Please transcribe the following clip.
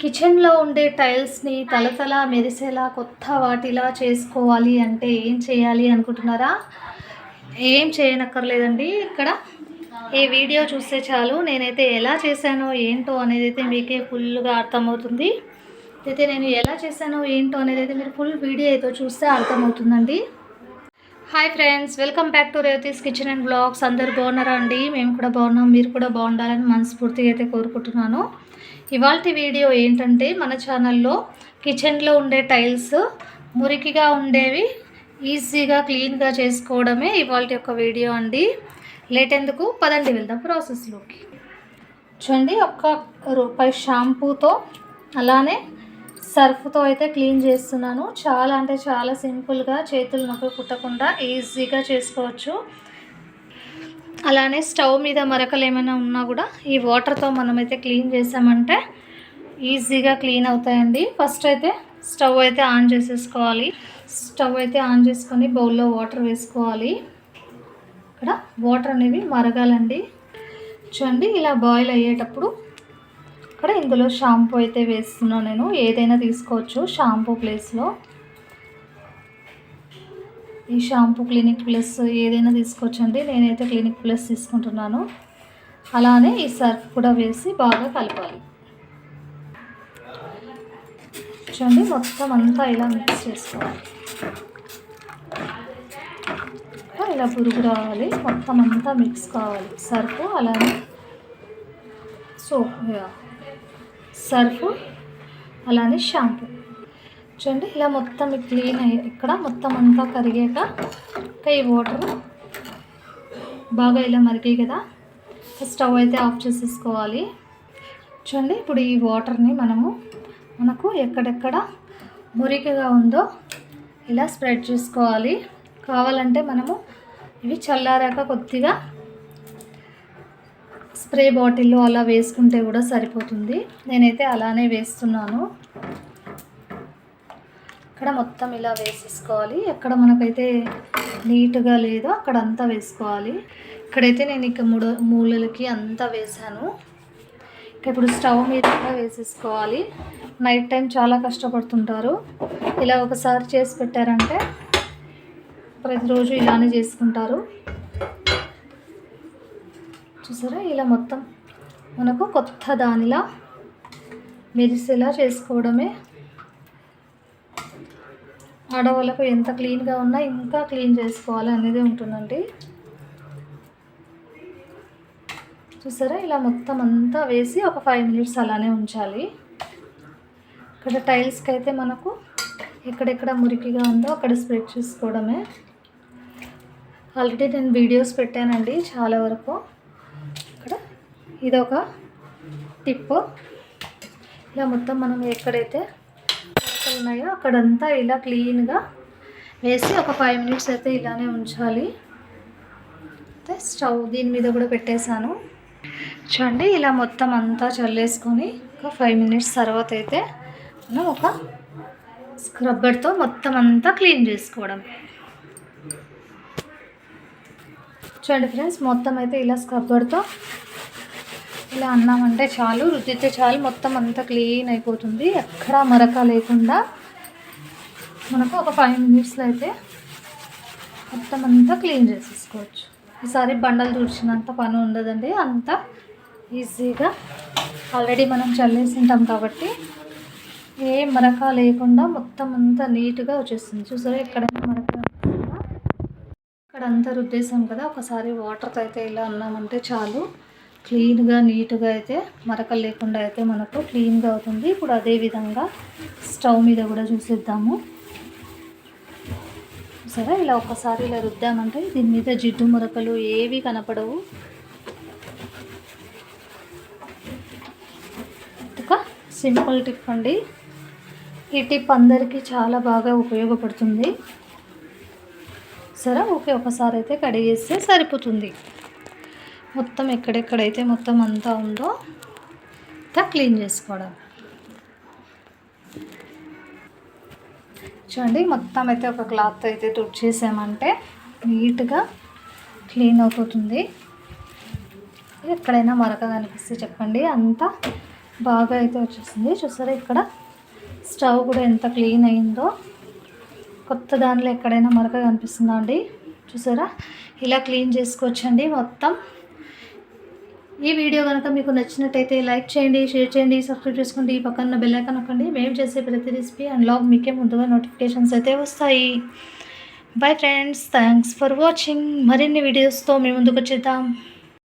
కిచెన్లో ఉండే టైల్స్ని తలతల మెరిసేలా కొత్త వాటిలా చేసుకోవాలి అంటే ఏం చేయాలి అనుకుంటున్నారా? ఏం చేయనక్కర్లేదండి ఇక్కడ. ఈ వీడియో చూస్తే చాలు. నేనైతే ఎలా చేశానో ఏంటో అనేది అయితే మీకే ఫుల్గా అర్థమవుతుంది. అయితే నేను ఎలా చేశానో ఏంటో అనేది అయితే మీరు ఫుల్ వీడియో అయితే చూస్తే అర్థమవుతుందండి. Hi friends welcome back to Revathi's kitchen and blogs. అందరు బాగున్నారా అండి? మేము కూడా బాగున్నాం. మీరు కూడా బాగుండాలని మనస్ఫూర్తిగా అయితే కోరుకుంటున్నాను. ఇవాళ వీడియో ఏంటంటే మన ఛానల్లో కిచెన్లో ఉండే టైల్స్ మురికిగా ఉండేవి ఈజీగా క్లీన్గా చేసుకోవడమే ఇవాళ యొక్క వీడియో అండి. లేట్ ఎందుకు? పదండి వెళ్దాం ప్రాసెస్లోకి. చూడండి ఒక్క రూపాయి షాంపూతో అలానే సర్ఫ్తో అయితే క్లీన్ చేస్తున్నాను. చాలా అంటే చాలా సింపుల్గా చేతులు నొప్పి పుట్టకుండా ఈజీగా చేసుకోవచ్చు. అలానే స్టవ్ మీద మరకలు ఏమైనా ఉన్నా కూడా ఈ వాటర్తో మనమైతే క్లీన్ చేసామంటే ఈజీగా క్లీన్ అవుతాయండి. ఫస్ట్ అయితే స్టవ్ అయితే ఆన్ చేసేసుకోవాలి. స్టవ్ అయితే ఆన్ చేసుకొని బౌల్లో వాటర్ వేసుకోవాలి. ఇక్కడ వాటర్ అనేవి మరగాలండి. చూడండి ఇలా బాయిల్ అయ్యేటప్పుడు ఇక్కడ ఇందులో షాంపూ అయితే వేస్తున్నాను నేను. ఏదైనా తీసుకోవచ్చు షాంపూ ప్లేస్లో. ఈ షాంపూ క్లినిక్ ప్లస్ ఏదైనా తీసుకోవచ్చండి. నేనైతే క్లినిక్ ప్లస్ తీసుకుంటున్నాను. అలానే ఈ సర్ఫ్ కూడా వేసి బాగా కలపాలి. చూడండి మొత్తం అంతా ఇలా మిక్స్ చేసుకోవాలి. ఇలా పురుగు రావాలి. మొత్తం అంతా మిక్స్ కావాలి. సర్ఫ్ అలానే సోప్ సర్ఫ్ అలానే షాంపూ. చూడండి ఇలా మొత్తం క్లీన్ అయ్యి ఇక్కడ మొత్తం అంతా కరిగాక ఇంకా ఈ వాటర్ బాగా ఇలా మరిగాయి కదా. స్టవ్ అయితే ఆఫ్ చేసేసుకోవాలి. చూడండి ఇప్పుడు ఈ వాటర్ని మనము మనకు ఎక్కడెక్కడ మురికిగా ఉందో ఇలా స్ప్రెడ్ చేసుకోవాలి. కావాలంటే మనము ఇవి చల్లారాక కొద్దిగా స్ప్రే బాటిల్లో అలా వేసుకుంటే కూడా సరిపోతుంది. నేనైతే అలానే వేస్తున్నాను. ఇక్కడ మొత్తం ఇలా వేసేసుకోవాలి. ఎక్కడ మనకైతే నీట్గా లేదో అక్కడ అంతా వేసుకోవాలి. ఇక్కడైతే నేను ఇక మూడు మూలలకి అంతా వేసాను. ఇక ఇప్పుడు స్టవ్ మీద వేసేసుకోవాలి. నైట్ టైం చాలా కష్టపడుతుంటారు. ఇలా ఒకసారి చేసి పెట్టారంటే ప్రతిరోజు ఇలానే చేసుకుంటారు. చూసారా? ఇలా మొత్తం మనకు కొత్త దానిలా మెరిసేలా చేసుకోవడమే ఆడవాళ్ళకు ఎంత క్లీన్గా ఉన్నా ఇంకా క్లీన్ చేసుకోవాలి అనేది ఉంటుందండి. చూసారా? ఇలా మొత్తం అంతా వేసి ఒక ఫైవ్ మినిట్స్ అలానే ఉంచాలి. ఇక్కడ టైల్స్కి అయితే మనకు ఎక్కడెక్కడ మురికిగా ఉందో అక్కడ స్ప్రెడ్ చేసుకోవడమే. ఆల్రెడీ నేను వీడియోస్ పెట్టానండి చాలా వరకు. ఇక్కడ ఇదొక టిప్ ఇలా మొత్తం మనం ఎక్కడైతే ఉన్నాయో అక్కడంతా ఇలా క్లీన్గా వేసి ఒక ఫైవ్ మినిట్స్ అయితే ఇలానే ఉంచాలి. అయితే స్టవ్ దీని మీద కూడా పెట్టేశాను. చూడండి ఇలా మొత్తం అంతా చల్లేసుకొని ఒక ఫైవ్ మినిట్స్ తర్వాత అయితే మనం ఒక స్క్రబ్బర్తో మొత్తం అంతా క్లీన్ చేసుకోవడం. చూడండి ఫ్రెండ్స్ మొత్తం అయితే ఇలా స్క్రబ్బర్తో ఇలా అన్నామంటే చాలు రుద్దితే చాలు మొత్తం అంతా క్లీన్ అయిపోతుంది. ఎక్కడా మరక లేకుండా మనకు ఒక ఫైవ్ మినిట్స్లో అయితే మొత్తం అంతా క్లీన్ చేసేసుకోవచ్చు. ఈసారి బండలు తుడిచినంత పని ఉండదండి అంత ఈజీగా. ఆల్రెడీ మనం చల్లేసి ఉంటాం కాబట్టి ఏ మరక లేకుండా మొత్తం అంతా నీట్గా వచ్చేస్తుంది. చూసారా ఎక్కడైనా మరక ఇక్కడ అంతా రుద్దేశాం కదా ఒకసారి వాటర్తో అయితే ఇలా అన్నామంటే చాలు. క్లీన్గా నీట్గా అయితే మరకలు లేకుండా అయితే మనకు క్లీన్గా అవుతుంది. ఇప్పుడు అదే విధంగా స్టవ్ మీద కూడా చూసిద్దాము. సరే ఇలా ఒకసారి ఇలా రుద్దామంటే దీని మీద జిడ్డు మురకలు ఏవి కనపడవు. ఒక సింపుల్ టిప్ అండి. ఈ టిప్ అందరికీ చాలా బాగా ఉపయోగపడుతుంది. సరే ఓకే ఒకసారి అయితే కడిగేస్తే సరిపోతుంది. మొత్తం ఎక్కడెక్కడైతే మొత్తం అంతా ఉందో అంతా క్లీన్ చేసుకోవడం. చూడండి మొత్తం అయితే ఒక క్లాత్ అయితే తుడిచేసామంటే నీట్గా క్లీన్ అయిపోతుంది ఎక్కడైనా మరక కనిపిస్తే చెప్పండి అంతా బాగా అయితే వచ్చేసింది చూసారా ఇక్కడ స్టవ్ కూడా ఎంత క్లీన్ అయిందో. కొత్త దానిలో ఎక్కడైనా మరక కనిపిస్తుందా అండి? చూసారా ఇలా క్లీన్ చేసుకోవచ్చండి మొత్తం. ఈ వీడియో కనుక మీకు నచ్చినట్టయితే లైక్ చేయండి షేర్ చేయండి సబ్స్క్రైబ్ చేసుకోండి పక్కన బెల్ ఐకాన్ నొక్కండి. మేము చేసే ప్రతి రెసిపీ అండ్ లాగ్ మీకే ముందుగా నోటిఫికేషన్స్ అయితే వస్తాయి. Bye friends thanks for watching మరిన్ని వీడియోస్తో మేము ముందుకు వచ్చేద్దాం.